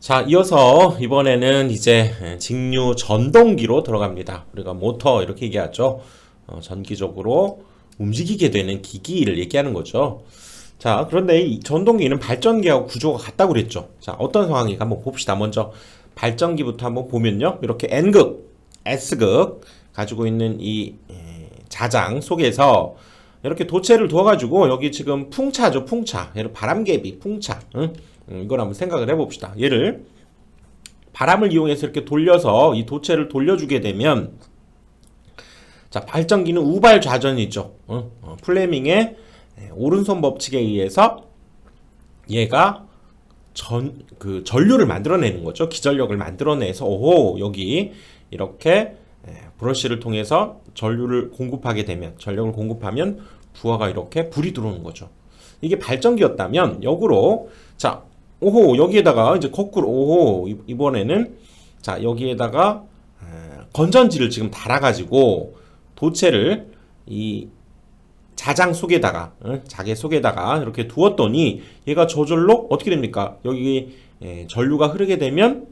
자, 이어서 이번에는 이제 직류 전동기로 들어갑니다. 우리가 모터 이렇게 얘기하죠. 어, 전기적으로 움직이게 되는 기기를 얘기하는 거죠. 자, 그런데 이 전동기는 발전기하고 구조가 같다고 그랬죠. 자, 어떤 상황인가 한번 봅시다. 먼저 발전기부터 한번 보면요. 이렇게 N극, S극 가지고 있는 이 에, 자장 속에서 이렇게 도체를 두어가지고 여기 지금 풍차죠, 풍차. 바람개비, 풍차. 응? 음, 이걸 한번 생각을 해봅시다. 얘를 바람을 이용해서 이렇게 돌려서 이 도체를 돌려주게 되면 자 발전기는 우발 좌전이죠. 어? 어, 플레밍의 에, 오른손 법칙에 의해서 얘가 전 그 전류를 만들어내는 거죠. 기전력을 만들어내서 오호 여기 이렇게 에, 브러쉬를 통해서 전류를 공급하게 되면 전력을 공급하면 부하가 이렇게 불이 들어오는 거죠. 이게 발전기였다면 역으로 자 오호 여기에다가 이제 거꾸로 오호 이- 이번에는 자 여기에다가 에, 건전지를 지금 달아가지고 도체를 이 자장 속에다가 어, 자개 속에다가 이렇게 두었더니 얘가 저절로 어떻게 됩니까? 여기 에, 전류가 흐르게 되면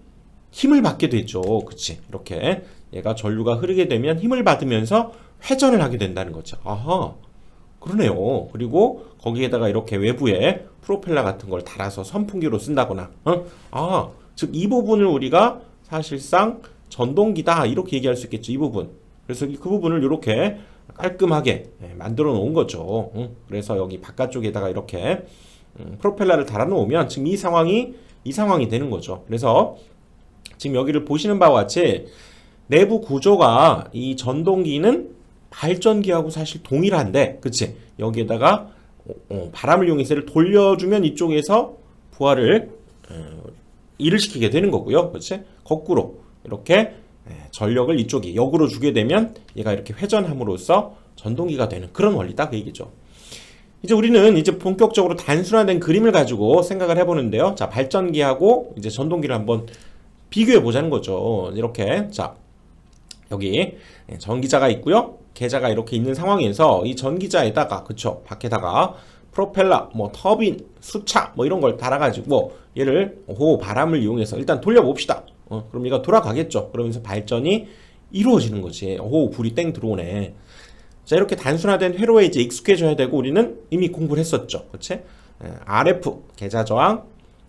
힘을 받게 되죠. 그치? 이렇게 얘가 전류가 흐르게 되면 힘을 받으면서 회전을 하게 된다는 거죠. 아하. 그러네요. 그리고 거기에다가 이렇게 외부에 프로펠러 같은 걸 달아서 선풍기로 쓴다거나, 어? 아, 즉 이 부분을 우리가 사실상 전동기다 이렇게 얘기할 수 있겠죠. 이 부분. 그래서 이- 그 부분을 이렇게 깔끔하게 예, 만들어 놓은 거죠. 응? 그래서 여기 바깥쪽에다가 이렇게 음, 프로펠러를 달아 놓으면 지금 이 상황이 이 상황이 되는 거죠. 그래서 지금 여기를 보시는 바와 같이 내부 구조가 이 전동기는 발전기하고 사실 동일한데, 그치? 여기에다가 어, 어, 바람을 이용해서 를 돌려주면 이쪽에서 부하를 어, 일을 시키게 되는 거고요. 그치? 거꾸로 이렇게 예, 전력을 이쪽이 역으로 주게 되면 얘가 이렇게 회전함으로써 전동기가 되는 그런 원리다 그 얘기죠. 이제 우리는 이제 본격적으로 단순화된 그림을 가지고 생각을 해보는데요. 자, 발전기하고 이제 전동기를 한번 비교해 보자는 거죠. 이렇게 자 여기 예, 전기자가 있고요. 계자가 이렇게 있는 상황에서 이 전기자에다가 그쵸 밖에다가 프로펠러, 뭐 터빈, 수차 뭐 이런 걸 달아가지고 얘를 호 바람을 이용해서 일단 돌려봅시다. 어, 그럼 얘가 돌아가겠죠. 그러면서 발전이 이루어지는 거지. 호 불이 땡 들어오네. 자 이렇게 단순화된 회로에 이제 익숙해져야 되고 우리는 이미 공부를 했었죠. 그치? 에, RF 계자 저항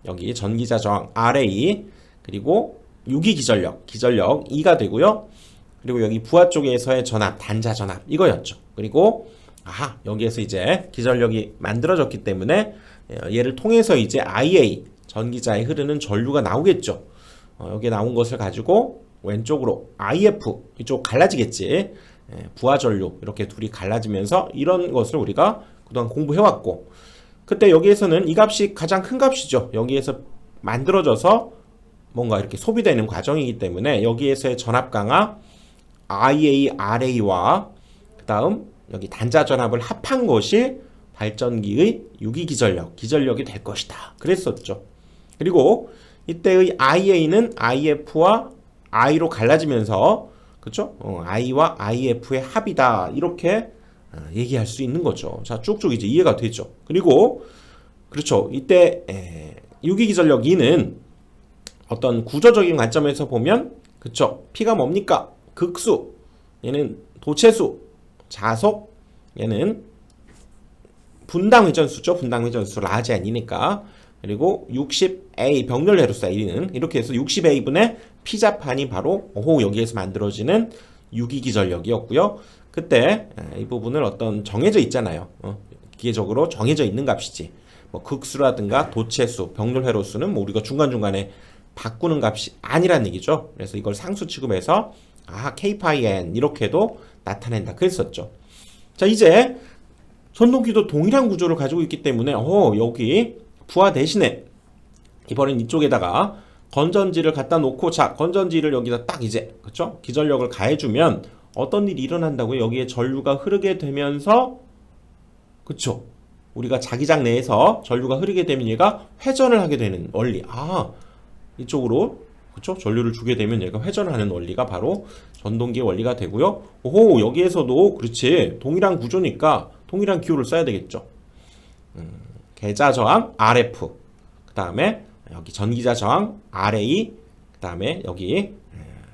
여기 전기자 저항 RA 그리고 유기 기전력 기전력 2가 되고요. 그리고 여기 부하 쪽에서의 전압 단자 전압 이거였죠. 그리고 아 여기에서 이제 기전력이 만들어졌기 때문에 어, 얘를 통해서 이제 IA 전기자에 흐르는 전류가 나오겠죠. 어, 여기에 나온 것을 가지고 왼쪽으로 IF 이쪽 갈라지겠지. 예, 부하 전류 이렇게 둘이 갈라지면서 이런 것을 우리가 그동안 공부해왔고 그때 여기에서는 이 값이 가장 큰 값이죠. 여기에서 만들어져서 뭔가 이렇게 소비되는 과정이기 때문에 여기에서의 전압 강화 IARA와 그 다음 여기 단자 전압을 합한 것이 발전기의 유기 기전력, 기전력이 될 것이다. 그랬었죠. 그리고 이때의 IA는 IF와 I로 갈라지면서 그렇죠? 어, I와 IF의 합이다. 이렇게 어, 얘기할 수 있는 거죠. 자, 쭉쭉 이제 이해가 되죠. 그리고 그렇죠. 이때 에, 유기기전력 2는 어떤 구조적인 관점에서 보면 그쵸 P가 뭡니까? 극수 얘는 도체수 자속 얘는 분당 회전수죠. 분당 회전수 라지 아니니까 그리고 60A 병렬 회로수 1는 이렇게 해서 60A분의 피자판이 바로 오 여기에서 만들어지는 유기기 전력이었고요. 그때 에, 이 부분을 어떤 정해져 있잖아요. 어, 기계적으로 정해져 있는 값이지. 뭐 극수라든가 도체수, 병렬 회로수는 뭐 우리가 중간 중간에 바꾸는 값이 아니란 얘기죠. 그래서 이걸 상수 취급해서 아 K-파이-N 이렇게도 나타낸다. 그랬었죠. 자 이제 전동기도 동일한 구조를 가지고 있기 때문에 어 여기 부하 대신에 이번엔 이쪽에다가 건전지를 갖다 놓고 자 건전지를 여기다 딱 이제 그쵸? 기전력을 가해 주면 어떤 일이 일어난다고요? 여기에 전류가 흐르게 되면서 그쵸? 우리가 자기장 내에서 전류가 흐르게 되면 얘가 회전을 하게 되는 원리. 아 이쪽으로 그쵸 전류를 주게 되면 얘가 회전하는 원리가 바로 전동기의 원리가 되고요 오호 여기에서도 그렇지 동일한 구조니까 동일한 기호를 써야 되겠죠 음, 계좌 저항 RF 그 다음에 여기 전기자 저항 RA 그 다음에 여기 에,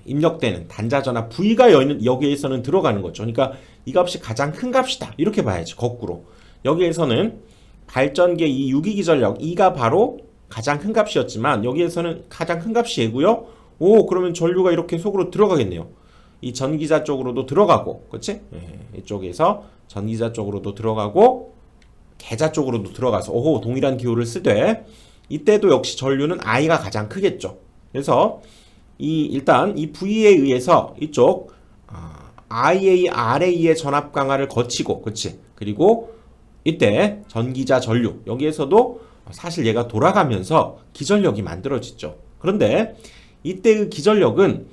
입력되는 단자 전압 V가 여- 여기에서는 들어가는 거죠. 그러니까 이 값이 가장 큰 값이다. 이렇게 봐야지 거꾸로. 여기에서는 발전기의 이 유기기 전력 E가 바로 가장 큰 값이었지만 여기에서는 가장 큰 값이 얘고요. 오 그러면 전류가 이렇게 속으로 들어가겠네요. 이 전기자 쪽으로도 들어가고, 그렇지? 예, 이쪽에서 전기자 쪽으로도 들어가고 계자 쪽으로도 들어가서 오호 동일한 기호를 쓰되 이때도 역시 전류는 I가 가장 크겠죠. 그래서 이 일단 이 V에 의해서 이쪽 아, IA, RA의 전압 강화를 거치고, 그렇지? 그리고 이때 전기자 전류 여기에서도 사실 얘가 돌아가면서 기전력이 만들어지죠. 그런데 이때 그 기전력은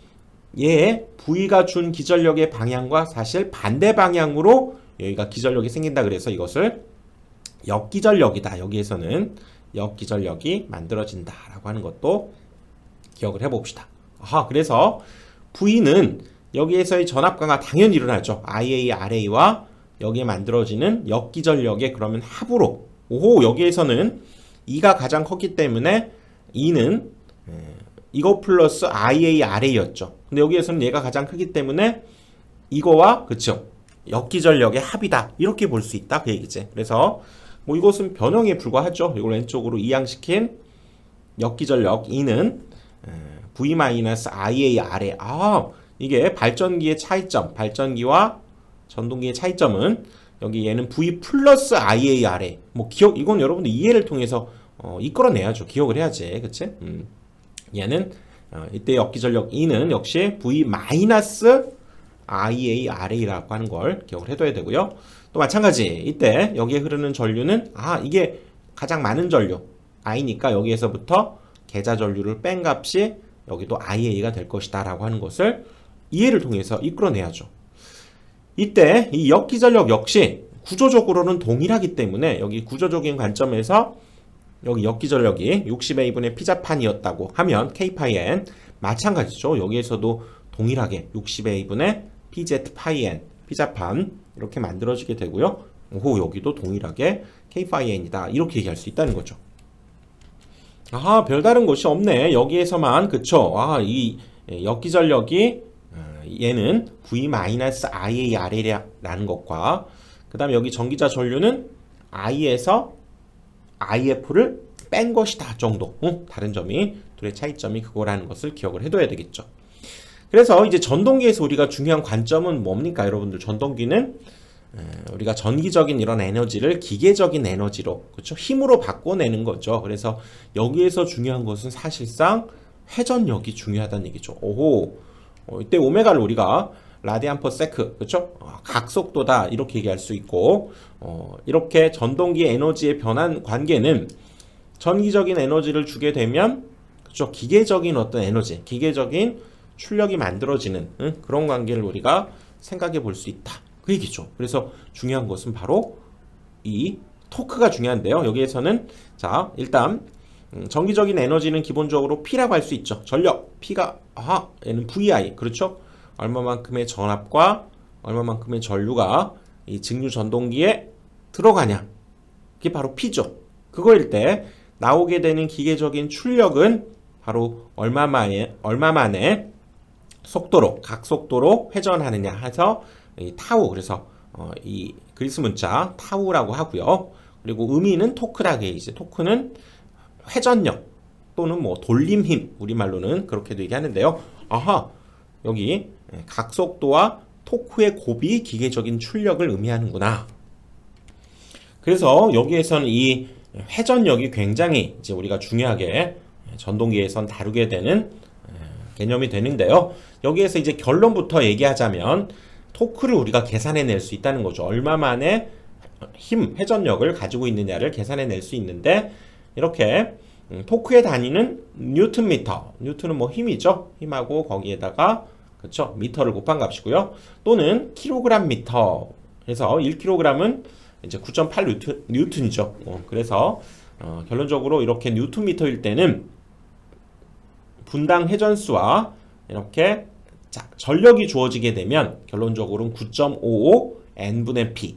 얘 V가 준 기전력의 방향과 사실 반대 방향으로 여기가 기전력이 생긴다 그래서 이것을 역기전력이다. 여기에서는 역기전력이 만들어진다라고 하는 것도 기억을 해봅시다. 아하, 그래서 V는 여기에서의 전압 강화 당연히 일어나죠. IA, RA와 여기에 만들어지는 역기전력의 그러면 합으로 오호 여기에서는 E가 가장 컸기 때문에 E는 에, 이거 플러스 IA, RA였죠. 근데 여기에서는 얘가 가장 크기 때문에 이거와 그쵸 역기전력의 합이다 이렇게 볼 수 있다 그 얘기지. 그래서 뭐 이것은 변형에 불과하죠. 이걸 왼쪽으로 이양시킨 역기전력 E는 V-IA 아래 아 이게 발전기의 차이점 발전기와 전동기의 차이점은 여기 얘는 V 플러스 IA 아래 뭐 기억 이건 여러분들 이해를 통해서 어, 이끌어내야죠. 기억을 해야지. 그치? 음. 얘는 어, 이때 역기전력 E는 역시 V 마이너스 IA RA라고 하는 걸 기억을 해둬야 되고요. 또 마찬가지. 이때 여기에 흐르는 전류는 아 이게 가장 많은 전류. I니까 여기에서부터 계좌 전류를 뺀 값이 여기도 IA가 될 것이다 라고 하는 것을 이해를 통해서 이끌어내야죠. 이때 이 역기전력 역시 구조적으로는 동일하기 때문에 여기 구조적인 관점에서 여기 역기전력이 60A분의 피자판이었다고 하면 K파이N 마찬가지죠. 여기에서도 동일하게 60A분의 PZ파이N 피자판 이렇게 만들어지게 되고요. 오 여기도 동일하게 K파이N이다 이렇게 얘기할 수 있다는 거죠. 아, 별다른 곳이 없네. 여기에서만, 그쵸? 아, 이 역기전력이, 어, 얘는 V-IARA라는 것과, 그 다음에 여기 전기자 전류는 I에서 IF를 뺀 것이다 정도. 응? 다른 점이, 둘의 차이점이 그거라는 것을 기억을 해둬야 되겠죠. 그래서 이제 전동기에서 우리가 중요한 관점은 뭡니까, 여러분들? 전동기는 에, 우리가 전기적인 이런 에너지를 기계적인 에너지로 그렇죠 힘으로 바꿔내는 거죠. 그래서 여기에서 중요한 것은 사실상 회전력이 중요하다는 얘기죠. 오호 어, 이때 오메가를 우리가 라디안 퍼 세크 그렇죠 어, 각속도다 이렇게 얘기할 수 있고 어, 이렇게 전동기의 에너지의 변한 관계는 전기적인 에너지를 주게 되면 그렇죠 기계적인 어떤 에너지 기계적인 출력이 만들어지는 응? 그런 관계를 우리가 생각해 볼 수 있다. 그 얘기죠. 그래서 중요한 것은 바로 이 토크가 중요한데요. 여기에서는 자 일단 음, 전기적인 에너지는 기본적으로 P라고 할 수 있죠. 전력 P가 아 얘는 VI 그렇죠. 얼마만큼의 전압과 얼마만큼의 전류가 이 직류 전동기에 들어가냐 그게 바로 P죠. 그거일 때 나오게 되는 기계적인 출력은 바로 얼마 만에 얼마 만에 속도로 각속도로 회전하느냐 해서 이 타우 그래서 어, 이 그리스 문자 타우라고 하고요. 그리고 의미는 토크라 게 이제 토크는 회전력 또는 뭐 돌림 힘 우리말로는 그렇게도 얘기하는데요. 아하 여기 각속도와 토크의 곱이 기계적인 출력을 의미하는구나. 그래서 여기에서는 이 회전력이 굉장히 이제 우리가 중요하게 전동기에선 다루게 되는 개념이 되는데요. 여기에서 이제 결론부터 얘기하자면 토크를 우리가 계산해 낼 수 있다는 거죠. 얼마만의 힘, 회전력을 가지고 있느냐를 계산해 낼 수 있는데 이렇게 음, 토크의 단위는 뉴턴 미터. 뉴턴은 뭐 힘이죠. 힘하고 거기에다가 그렇죠. 미터를 곱한 값이고요. 또는 킬로그램 미터. 그래서 1kg은 이제 9.8 뉴턴, 뉴턴이죠. 어, 그래서 어, 결론적으로 이렇게 뉴턴 미터일 때는 분당 회전수와 이렇게 자, 전력이 주어지게 되면 결론적으로는 9.55 n분의 p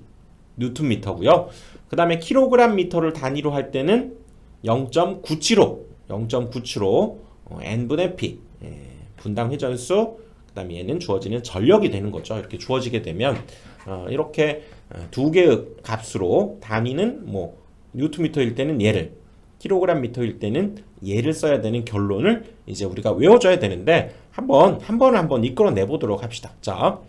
뉴턴 미터고요. 그 다음에 킬로그램 미터를 단위로 할 때는 0.975 0.97로 어, n분의 p 예, 분당 회전수 그다음에 얘는 주어지는 전력이 되는 거죠. 이렇게 주어지게 되면 어, 이렇게 어, 두 개의 값으로 단위는 뭐 뉴트미터일 때는 얘를 킬로그램 미터일 때는 얘를 써야 되는 결론을 이제 우리가 외워줘야 되는데 한번 한번 한번 이끌어내 보도록 합시다. 자,